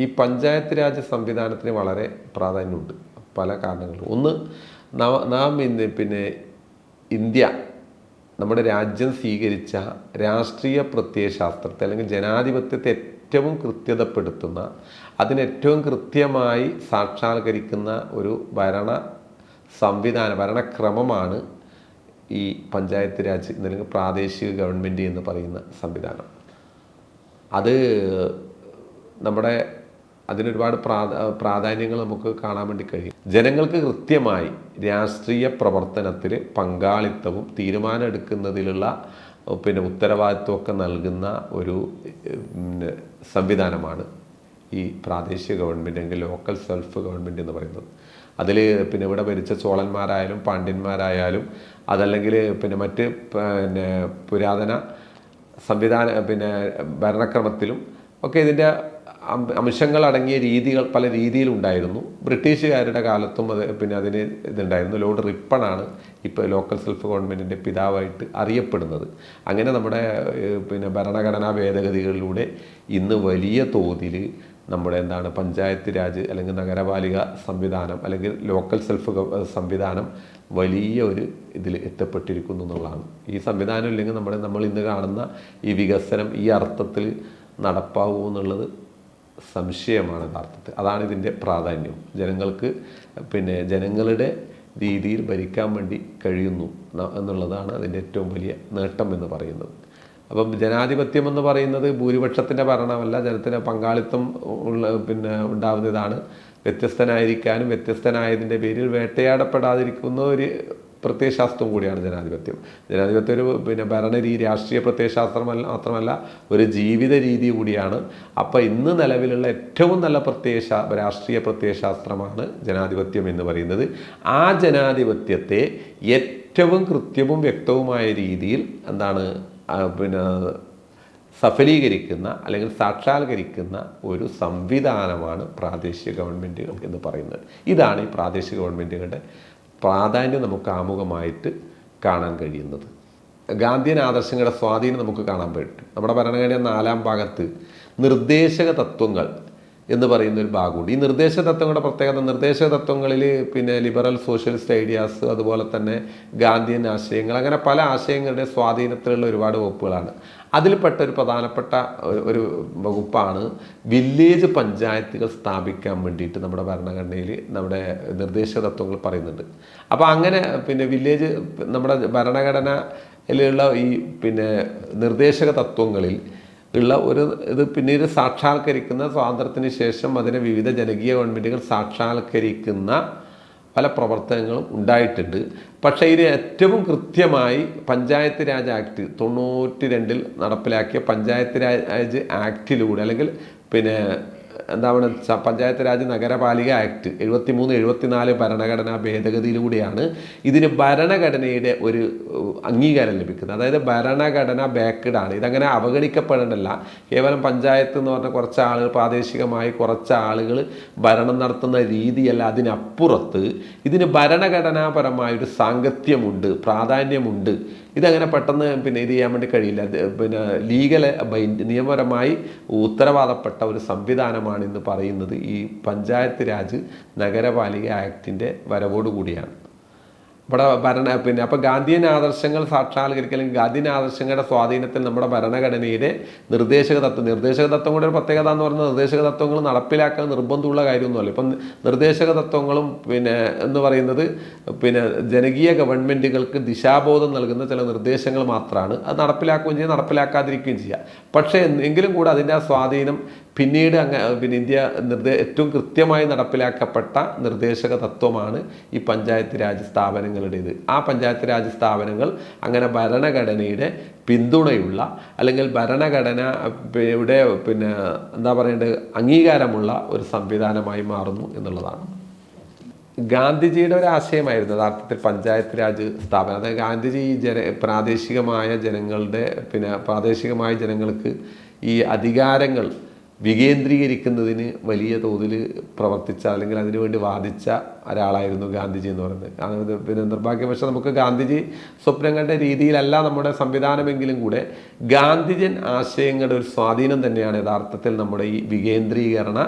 ഈ പഞ്ചായത്ത് രാജ് സംവിധാനത്തിന് വളരെ പ്രാധാന്യമുണ്ട്. പല കാരണങ്ങളും ഒന്ന് നാം- ഇന്ന് പിന്നെ ഇന്ത്യ നമ്മുടെ രാജ്യം സ്വീകരിച്ച രാഷ്ട്രീയ പ്രത്യയശാസ്ത്രത്തെ അല്ലെങ്കിൽ ജനാധിപത്യത്തെ ഏറ്റവും കൃത്യതപ്പെടുത്തുന്ന അതിനേറ്റവും കൃത്യമായി സാക്ഷാത്കരിക്കുന്ന ഒരു ഭരണ സംവിധാന ഭരണക്രമമാണ് ഈ പഞ്ചായത്ത് രാജ് അല്ലെങ്കിൽ പ്രാദേശിക ഗവൺമെന്റ് എന്ന് പറയുന്ന സംവിധാനം. അത് നമ്മുടെ അതിനൊരുപാട് പ്രാധാ പ്രാധാന്യങ്ങൾ നമുക്ക് കാണാൻ വേണ്ടി കഴിയും. ജനങ്ങൾക്ക് കൃത്യമായി രാഷ്ട്രീയ പ്രവർത്തനത്തിൽ പങ്കാളിത്തവും തീരുമാനം എടുക്കുന്നതിലുള്ള പിന്നെ ഉത്തരവാദിത്വമൊക്കെ നൽകുന്ന ഒരു സംവിധാനമാണ് ഈ പ്രാദേശിക ഗവൺമെന്റ് അല്ലെങ്കിൽ ലോക്കൽ സെൽഫ് ഗവൺമെന്റ് എന്ന് പറയുന്നത്. അതിൽ പിന്നെ ഇവിടെ ഭരിച്ച ചോളന്മാരായാലും പാണ്ഡ്യന്മാരായാലും അതല്ലെങ്കിൽ പിന്നെ മറ്റ് പിന്നെ പുരാതന സംവിധാന പിന്നെ ഭരണക്രമത്തിലും ഒക്കെ ഇതിന്റെ അംശങ്ങൾ അടങ്ങിയ രീതികൾ പല രീതിയിലുണ്ടായിരുന്നു. ബ്രിട്ടീഷുകാരുടെ കാലത്തും അത് പിന്നെ അതിന് ഇതുണ്ടായിരുന്നു. ലോർഡ് റിപ്പണാണ് ഇപ്പോൾ ലോക്കൽ സെൽഫ് ഗവൺമെന്റിന്റെ പിതാവായിട്ട് അറിയപ്പെടുന്നത്. അങ്ങനെ നമ്മുടെ പിന്നെ ഭരണഘടനാ ഭേദഗതികളിലൂടെ ഇന്ന് വലിയ തോതിൽ നമ്മുടെ എന്താണ് പഞ്ചായത്ത് രാജ് അല്ലെങ്കിൽ നഗരപാലിക സംവിധാനം അല്ലെങ്കിൽ ലോക്കൽ സെൽഫ് സംവിധാനം വലിയ ഒരു ഇതിൽ എത്തപ്പെട്ടിരിക്കുന്നു എന്നുള്ളതാണ്. ഈ സംവിധാനം ഇല്ലെങ്കിൽ നമ്മുടെ നമ്മൾ ഇന്ന് കാണുന്ന ഈ വികസനം ഈ അർത്ഥത്തിൽ നടപ്പാവൂ എന്നുള്ളത് സംശയമാണ് യഥാർത്ഥത്തിൽ. അതാണ് ഇതിന്റെ പ്രാധാന്യം. ജനങ്ങൾക്ക് പിന്നെ ജനങ്ങളുടെ രീതിയിൽ ഭരിക്കാൻ വേണ്ടി കഴിയുന്നു എന്നുള്ളതാണ് അതിന്റെ ഏറ്റവും വലിയ നേട്ടം എന്ന് പറയുന്നത്. അപ്പം ജനാധിപത്യം എന്ന് പറയുന്നത് ഭൂരിപക്ഷത്തിന്റെ ഭരണമല്ല ജനത്തിന്റെ പങ്കാളിത്തം ഉള്ള പിന്നെ ഉണ്ടാവുന്നതാണ്. വ്യത്യസ്തനായിരിക്കാനും വ്യത്യസ്തനായതിന്റെ പേരിൽ വേട്ടയാടപ്പെടാതിരിക്കുന്ന ഒരു പ്രത്യയശാസ്ത്രം കൂടിയാണ് ജനാധിപത്യം. ജനാധിപത്യം ഒരു പിന്നെ ഭരണരീതി രാഷ്ട്രീയ പ്രത്യയശാസ്ത്രമല്ല മാത്രമല്ല ഒരു ജീവിത രീതി കൂടിയാണ്. അപ്പോൾ ഇന്ന് നിലവിലുള്ള ഏറ്റവും നല്ല പ്രത്യയശാ രാഷ്ട്രീയ പ്രത്യയശാസ്ത്രമാണ് ജനാധിപത്യം എന്ന് പറയുന്നത്. ആ ജനാധിപത്യത്തെ ഏറ്റവും കൃത്യവും വ്യക്തവുമായ രീതിയിൽ എന്താണ് പിന്നെ സഫലീകരിക്കുന്ന അല്ലെങ്കിൽ സാക്ഷാത്കരിക്കുന്ന ഒരു സംവിധാനമാണ് പ്രാദേശിക ഗവൺമെന്റുകൾ എന്ന് പറയുന്നത്. ഇതാണ് ഈ പ്രാദേശിക ഗവൺമെന്റുകളുടെ പ്രാധാന്യം നമുക്ക് ആമുഖമായിട്ട് കാണാൻ കഴിയുന്നത്. ഗാന്ധിയൻ ആദർശങ്ങളുടെ സ്വാധീനം നമുക്ക് കാണാൻ പറ്റും. നമ്മുടെ ഭരണഘടന നാലാം ഭാഗത്ത് നിർദ്ദേശക തത്വങ്ങൾ എന്ന് പറയുന്ന ഒരു ഭാഗമുണ്ട്. ഈ നിർദ്ദേശ തത്വങ്ങളുടെ പ്രത്യേകത നിർദ്ദേശ തത്വങ്ങളിൽ പിന്നെ ലിബറൽ സോഷ്യലിസ്റ്റ് ഐഡിയാസ് അതുപോലെ തന്നെ ഗാന്ധിയൻ ആശയങ്ങൾ അങ്ങനെ പല ആശയങ്ങളുടെ സ്വാധീനത്തിലുള്ള ഒരുപാട് വകുപ്പുകളാണ്. അതിൽപ്പെട്ട ഒരു പ്രധാനപ്പെട്ട ഒരു- വകുപ്പാണ് വില്ലേജ് പഞ്ചായത്തുകൾ സ്ഥാപിക്കാൻ വേണ്ടിയിട്ട് നമ്മുടെ ഭരണഘടനയിൽ നമ്മുടെ നിർദ്ദേശ തത്വങ്ങൾ പറയുന്നുണ്ട്. അപ്പോൾ അങ്ങനെ പിന്നെ വില്ലേജ് നമ്മുടെ ഭരണഘടനയിലുള്ള ഈ പിന്നെ നിർദ്ദേശക തത്വങ്ങളിൽ ഉള്ള ഒരു ഇത് പിന്നീട് സാക്ഷാത്കരിക്കുന്ന സ്വാതന്ത്ര്യത്തിന് ശേഷം അതിനെ വിവിധ ജനകീയ ഗവൺമെന്റുകൾ സാക്ഷാത്കരിക്കുന്ന പല പ്രവർത്തനങ്ങളും ഉണ്ടായിട്ടുണ്ട്. പക്ഷേ ഇതിന് ഏറ്റവും കൃത്യമായി പഞ്ചായത്ത് രാജ് ആക്ട് തൊണ്ണൂറ്റി രണ്ടിൽ നടപ്പിലാക്കിയ പഞ്ചായത്ത് രാജ് ആക്ടിലൂടെ അല്ലെങ്കിൽ പിന്നെ എന്താണ് പഞ്ചായത്ത് രാജ് നഗരപാലിക ആക്ട് എഴുപത്തി മൂന്ന് എഴുപത്തിനാല് ഭരണഘടനാ ഭേദഗതിയിലൂടെയാണ് ഇതിന് ഭരണഘടനയുടെ ഒരു അംഗീകാരം ലഭിക്കുന്നത്. അതായത് ഭരണഘടന ബാക്ക്ഡാണ് ഇതങ്ങനെ അവഗണിക്കപ്പെടേണ്ടല്ല. കേവലം പഞ്ചായത്ത് എന്ന് പറഞ്ഞ കുറച്ച് ആളുകൾ പ്രാദേശികമായി കുറച്ച് ആളുകൾ ഭരണം നടത്തുന്ന രീതിയല്ല അതിനപ്പുറത്ത്. ഇതിന് ഭരണഘടനാപരമായ ഒരു സാങ്കത്യമുണ്ട് പ്രാധാന്യമുണ്ട്. ഇതങ്ങനെ പെട്ടെന്ന് പിന്നെ ഇത് ചെയ്യാൻ വേണ്ടി കഴിയില്ല. പിന്നെ ലീഗൽ നിയമപരമായി ഉത്തരവാദപ്പെട്ട ഒരു സംവിധാനമാണ് ഇന്ന് പറയുന്നത് ഈ പഞ്ചായത്ത് രാജ് നഗരപാലിക ആക്ടിന്റെ വരവോടുകൂടിയാണ്. ഇവിടെ ഭരണ പിന്നെ അപ്പോൾ ഗാന്ധിയൻ ആദർശങ്ങൾ സാക്ഷാത്കരിക്കുക അല്ലെങ്കിൽ ഗാന്ധിയൻ ആദർശങ്ങളുടെ സ്വാധീനത്തിൽ നമ്മുടെ ഭരണഘടനയിലെ നിർദ്ദേശക തത്വം നിർദ്ദേശക തത്വം കൂടെ ഒരു പ്രത്യേകത എന്ന് പറഞ്ഞാൽ നിർദ്ദേശക തത്വങ്ങൾ നടപ്പിലാക്കാൻ നിർബന്ധമുള്ള കാര്യമൊന്നുമല്ല. ഇപ്പം നിർദ്ദേശക തത്വങ്ങളും പിന്നെ എന്ന് പറയുന്നത് പിന്നെ ജനകീയ ഗവൺമെന്റുകൾക്ക് ദിശാബോധം നൽകുന്ന ചില നിർദ്ദേശങ്ങൾ മാത്രമാണ്. അത് നടപ്പിലാക്കുകയും ചെയ്യുക നടപ്പിലാക്കാതിരിക്കുകയും ചെയ്യുക. പക്ഷേ എങ്കിലും കൂടെ അതിന്റെ ആ സ്വാധീനം പിന്നീട് അങ്ങ് പിന്നെ ഇന്ത്യ നിർദ്ദേ ഏറ്റവും കൃത്യമായി നടപ്പിലാക്കപ്പെട്ട നിർദ്ദേശക തത്വമാണ് ഈ പഞ്ചായത്ത് രാജ് സ്ഥാപനങ്ങളുടേത്. ആ പഞ്ചായത്ത് രാജ് സ്ഥാപനങ്ങൾ അങ്ങനെ ഭരണഘടനയുടെ പിന്തുണയുള്ള അല്ലെങ്കിൽ ഭരണഘടന ഇവിടെ പിന്നെ എന്താ പറയേണ്ടത് അംഗീകാരമുള്ള ഒരു സംവിധാനമായി മാറുന്നു എന്നുള്ളതാണ്. ഗാന്ധിജിയുടെ ഒരു ആശയമായിരുന്നു യഥാർത്ഥത്തിൽ പഞ്ചായത്ത് രാജ് സ്ഥാപനം. അതായത് ഗാന്ധിജി ജന പ്രാദേശികമായ ജനങ്ങളുടെ പിന്നെ പ്രാദേശികമായ ജനങ്ങൾക്ക് ഈ അധികാരങ്ങൾ വികേന്ദ്രീകരിക്കുന്നതിന് വലിയ തോതിൽ പ്രവർത്തിച്ച അല്ലെങ്കിൽ അതിനുവേണ്ടി വാദിച്ച ഒരാളായിരുന്നു ഗാന്ധിജി എന്ന് പറയുന്നത്. പിന്നെ നിർഭാഗ്യവശാൽ നമുക്ക് ഗാന്ധിജി സ്വപ്നം കണ്ട രീതിയിലല്ല നമ്മുടെ സംവിധാനമെങ്കിലും കൂടെ ഗാന്ധിജൻ ആശയങ്ങളുടെ ഒരു സ്വാധീനം തന്നെയാണ് യഥാർത്ഥത്തിൽ നമ്മുടെ ഈ വികേന്ദ്രീകരണ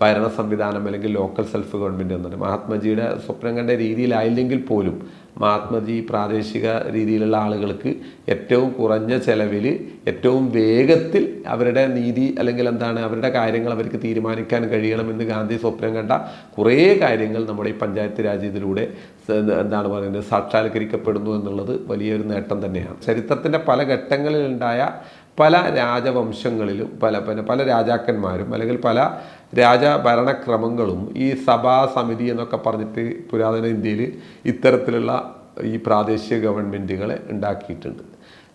ഭരണ സംവിധാനം അല്ലെങ്കിൽ ലോക്കൽ സെൽഫ് ഗവൺമെന്റ് എന്നത് മഹാത്മജിയുടെ സ്വപ്നം കണ്ട രീതിയിലായില്ലെങ്കിൽ പോലും മഹാത്മജി പ്രാദേശിക രീതിയിലുള്ള ആളുകൾക്ക് ഏറ്റവും കുറഞ്ഞ ചെലവിൽ ഏറ്റവും വേഗത്തിൽ അവരുടെ നീതി അല്ലെങ്കിൽ എന്താണ് അവരുടെ കാര്യങ്ങൾ അവർക്ക് തീരുമാനിക്കാൻ കഴിയണമെന്ന് ഗാന്ധി സ്വപ്നം കണ്ട കുറേ കാര്യങ്ങൾ നമ്മുടെ ഈ പഞ്ചായത്ത് രാജ് ഇതിലൂടെ എന്താണ് പറയുന്നത് സാക്ഷാത്കരിക്കപ്പെടുന്നു എന്നുള്ളത് വലിയൊരു നേട്ടം തന്നെയാണ്. ചരിത്രത്തിന്റെ പല ഘട്ടങ്ങളിലുണ്ടായ പല രാജവംശങ്ങളിലും പല പല പല രാജാക്കന്മാരും അല്ലെങ്കിൽ പല രാജ ഭരണക്രമങ്ങളും ഈ സഭാ സമിതി എന്നൊക്കെ പറഞ്ഞിട്ട് പുരാതന ഇന്ത്യയിൽ ഇത്തരത്തിലുള്ള ഈ പ്രാദേശിക ഗവൺമെന്റുകളെ ഉണ്ടാക്കിയിട്ടുണ്ട്.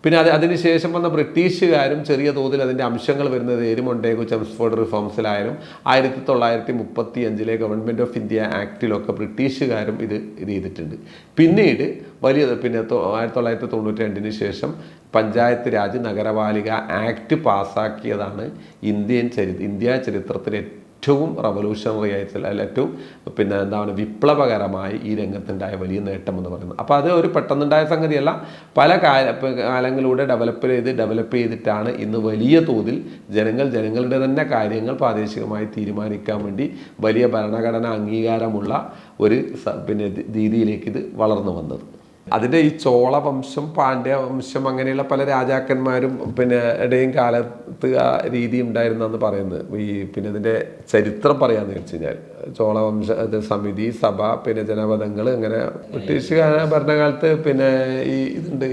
പിന്നെ അത് അതിനുശേഷം വന്ന ബ്രിട്ടീഷുകാരും ചെറിയ തോതിൽ അതിന്റെ അംശങ്ങൾ വരുന്നത് എരുമൊണ്ടേഗു ചെംസ്ഫോർഡ് റിഫോംസിലായാലും ആയിരത്തി തൊള്ളായിരത്തി മുപ്പത്തി അഞ്ചിലെ ഗവൺമെന്റ് ഓഫ് ഇന്ത്യ ആക്ടിലൊക്കെ ബ്രിട്ടീഷുകാരും ഇത് ഇത് ചെയ്തിട്ടുണ്ട്. പിന്നീട് വലിയ പിന്നെ ആയിരത്തി തൊള്ളായിരത്തി തൊണ്ണൂറ്റി രണ്ടിന് ശേഷം പഞ്ചായത്ത് രാജ് നഗരപാലിക ആക്ട് പാസ്സാക്കിയതാണ് ഇന്ത്യൻ ചരി ഇന്ത്യ ചരിത്രത്തിലെ ഏറ്റവും റവല്യൂഷണറി ആയിട്ടുള്ള അല്ല ഏറ്റവും പിന്നെ എന്താണ് വിപ്ലവകരമായി ഈ രംഗത്തുണ്ടായ വലിയ നേട്ടം എന്ന് പറയുന്നത്. അപ്പോൾ അത് ഒരു പെട്ടെന്നുണ്ടായ സംഗതിയല്ല. പല കാല കാലങ്ങളിലൂടെ ഡെവലപ്പ് ചെയ്ത് ഡെവലപ്പ് ചെയ്തിട്ടാണ് ഇന്ന് വലിയ തോതിൽ ജനങ്ങൾ ജനങ്ങളുടെ തന്നെ കാര്യങ്ങൾ പ്രാദേശികമായി തീരുമാനിക്കാൻ വേണ്ടി വലിയ ഭരണഘടന അംഗീകാരമുള്ള ഒരു പിന്നെ രീതിയിലേക്ക് ഇത് വളർന്നു വന്നത്. അതിന്റെ ഈ ചോള വംശം പാണ്ഡ്യ വംശം അങ്ങനെയുള്ള പല രാജാക്കന്മാരും പിന്നെ ഇടയും കാലത്ത് ആ രീതി ഉണ്ടായിരുന്നെന്ന് പറയുന്നത്. ഈ പിന്നെ ഇതിന്റെ ചരിത്രം പറയാന്ന് വെച്ച് കഴിഞ്ഞാൽ. ചോളവംശ സമിതി സഭ പിന്നെ ജനപദങ്ങൾ അങ്ങനെ ബ്രിട്ടീഷുകാര ഭരണകാലത്ത് പിന്നെ ഈ ഇതുണ്ട്.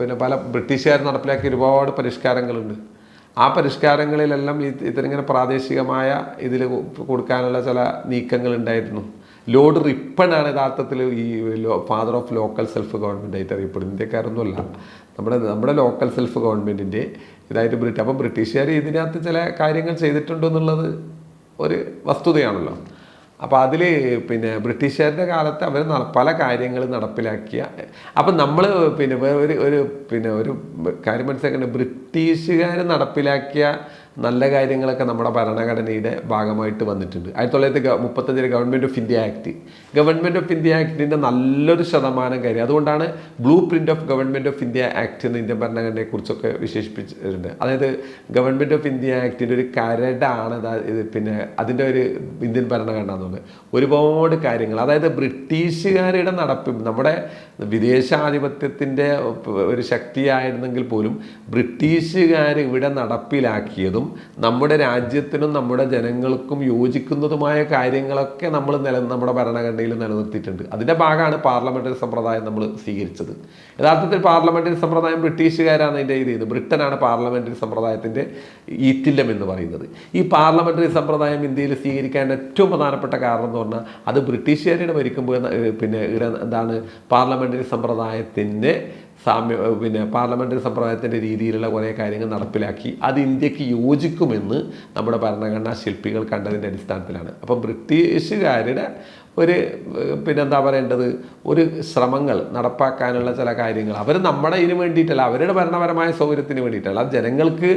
പിന്നെ പല ബ്രിട്ടീഷുകാർ നടപ്പിലാക്കിയ ഒരുപാട് പരിഷ്കാരങ്ങളുണ്ട്. ആ പരിഷ്കാരങ്ങളിലെല്ലാം ഈ ഇതിനിങ്ങനെ പ്രാദേശികമായ ഇതിൽ കൊടുക്കാനുള്ള ചില നീക്കങ്ങൾ ഉണ്ടായിരുന്നു. ലോർഡ് റിപ്പണാണ് യഥാർത്ഥത്തിൽ ഈ father of local self government ആയിട്ട് അറിയപ്പെടുന്നത്. ഇന്ത്യക്കാരൊന്നുമല്ല. നമ്മുടെ നമ്മുടെ ലോക്കൽ സെൽഫ് ഗവൺമെന്റിന്റെ ഇതായിട്ട് ബ്രിട്ടീഷ് അപ്പം ബ്രിട്ടീഷുകാർ ഇതിനകത്ത് ചില കാര്യങ്ങൾ ചെയ്തിട്ടുണ്ടോ എന്നുള്ളത് ഒരു വസ്തുതയാണല്ലോ. അപ്പോൾ അതിൽ പിന്നെ ബ്രിട്ടീഷുകാരുടെ കാലത്ത് അവർ പല കാര്യങ്ങൾ നടപ്പിലാക്കിയ അപ്പം നമ്മൾ പിന്നെ ഒരു ഒരു പിന്നെ ഒരു കാര്യം മനസ്സിലാക്കേണ്ടത് ബ്രിട്ടീഷുകാർ നടപ്പിലാക്കിയ നല്ല കാര്യങ്ങളൊക്കെ നമ്മുടെ ഭരണഘടനയുടെ ഭാഗമായിട്ട് വന്നിട്ടുണ്ട്. ആയിരത്തി തൊള്ളായിരത്തി മുപ്പത്തഞ്ചിലെ government of India act government of India ആക്ടിന്റെ നല്ലൊരു ശതമാനം കാര്യം. അതുകൊണ്ടാണ് blueprint of government of India act എന്ന് ഇന്ത്യൻ ഭരണഘടനയെക്കുറിച്ചൊക്കെ വിശേഷിപ്പിച്ചിട്ടുണ്ട്. അതായത് ഗവൺമെന്റ് ഓഫ് ഇന്ത്യ ആക്ടിന്റെ ഒരു കരടാണ് പിന്നെ അതിന്റെ ഒരു ഇന്ത്യൻ ഭരണഘടന എന്നുള്ളത് ഒരുപാട് കാര്യങ്ങൾ. അതായത് ബ്രിട്ടീഷുകാരുടെ നടപ്പ് നമ്മുടെ വിദേശാധിപത്യത്തിന്റെ ഒരു ശക്തിയായിരുന്നെങ്കിൽ പോലും ബ്രിട്ടീഷുകാർ ഇവിടെ നടപ്പിലാക്കിയതും നമ്മുടെ രാജ്യത്തിനും നമ്മുടെ ജനങ്ങൾക്കും യോജിക്കുന്നതുമായ കാര്യങ്ങളൊക്കെ നമ്മൾ നില നമ്മുടെ ഭരണഘടനയിൽ നിലനിർത്തിയിട്ടുണ്ട്. അതിന്റെ ഭാഗമാണ് പാർലമെന്ററി സമ്പ്രദായം നമ്മൾ സ്വീകരിച്ചത്. യഥാർത്ഥത്തിൽ പാർലമെന്ററി സമ്പ്രദായം ബ്രിട്ടീഷുകാരാണ് ഇതിന്റെ ഇത് ചെയ്തത്. ബ്രിട്ടനാണ് പാർലമെന്ററി സമ്പ്രദായത്തിന്റെ ഈറ്റില്ലം എന്ന് പറയുന്നത്. ഈ പാർലമെന്ററി സമ്പ്രദായം ഇന്ത്യയിൽ സ്വീകരിക്കാൻ ഏറ്റവും പ്രധാനപ്പെട്ട കാരണം എന്ന് പറഞ്ഞാൽ അത് ബ്രിട്ടീഷുകാരുടെ ഭരിക്കുമ്പോൾ പിന്നെ എന്താണ് പാർലമെന്ററി സമ്പ്രദായത്തിന്റെ സാമ്യ പിന്നെ പാർലമെന്ററി സമ്പ്രദായത്തിന്റെ രീതിയിലുള്ള കുറേ കാര്യങ്ങൾ നടപ്പിലാക്കി അത് ഇന്ത്യയ്ക്ക് യോജിക്കുമെന്ന് നമ്മുടെ ഭരണഘടനാ ശില്പികൾ കണ്ടതിന്റെ അടിസ്ഥാനത്തിലാണ്. അപ്പം ബ്രിട്ടീഷുകാരുടെ ഒരു പിന്നെന്താ പറയേണ്ടത്? ഒരു ശ്രമങ്ങൾ നടപ്പാക്കാനുള്ള ചില കാര്യങ്ങൾ. അവർ നമ്മുടെ ഇതിന് വേണ്ടിയിട്ടല്ല അവരുടെ ഭരണപരമായ സൗകര്യത്തിന് വേണ്ടിയിട്ടല്ല. ജനങ്ങൾക്ക്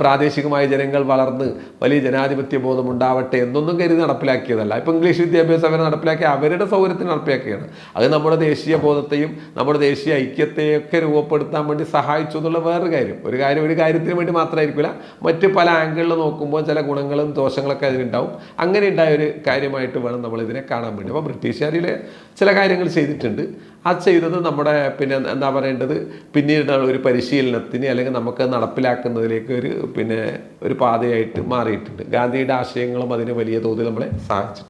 പ്രാദേശികമായ ജനങ്ങൾ വളർന്ന് വലിയ ജനാധിപത്യ ബോധം ഉണ്ടാവട്ടെ എന്നൊന്നും കരുതി നടപ്പിലാക്കിയതല്ല. ഇപ്പം ഇംഗ്ലീഷ് വിദ്യാഭ്യാസം അവർ നടപ്പിലാക്കി അവരുടെ സൗകര്യത്തിന് നടപ്പിലാക്കുകയാണ് അത് നമ്മുടെ ദേശീയ ബോധത്തെയും നമ്മുടെ ദേശീയ ഐക്യത്തെയൊക്കെ രൂപപ്പെടുത്താൻ വേണ്ടി സഹായിച്ചു എന്നുള്ള വേറൊരു കാര്യം. ഒരു കാര്യം ഒരു കാര്യത്തിന് വേണ്ടി മാത്രമായിരിക്കില്ല മറ്റ് പല ആംഗിളിൽ നോക്കുമ്പോൾ ചില ഗുണങ്ങളും ദോഷങ്ങളൊക്കെ അതിനുണ്ടാവും അങ്ങനെ ഉണ്ടായ ഒരു കാര്യമായിട്ട് വേണം നമ്മൾ ഇതിനെ കാണാൻ വേണ്ടി. അപ്പോൾ ബ്രിട്ടീഷുകാരിൽ ചില കാര്യങ്ങൾ ചെയ്തിട്ടുണ്ട്. ആ ചെയ്തത് നമ്മുടെ പിന്നെ എന്താ പറയേണ്ടത്? പിന്നീട് ഒരു പരിശീലനത്തിന് അല്ലെങ്കിൽ നമുക്ക് നടപ്പിലാക്കുന്നതിലേക്ക് ഒരു പിന്നെ ഒരു പാതയായിട്ട് മാറിയിട്ടുണ്ട്. ഗാന്ധിയുടെ ആശയങ്ങളും അതിന് വലിയ തോതിൽ നമ്മളെ സഹായിച്ചു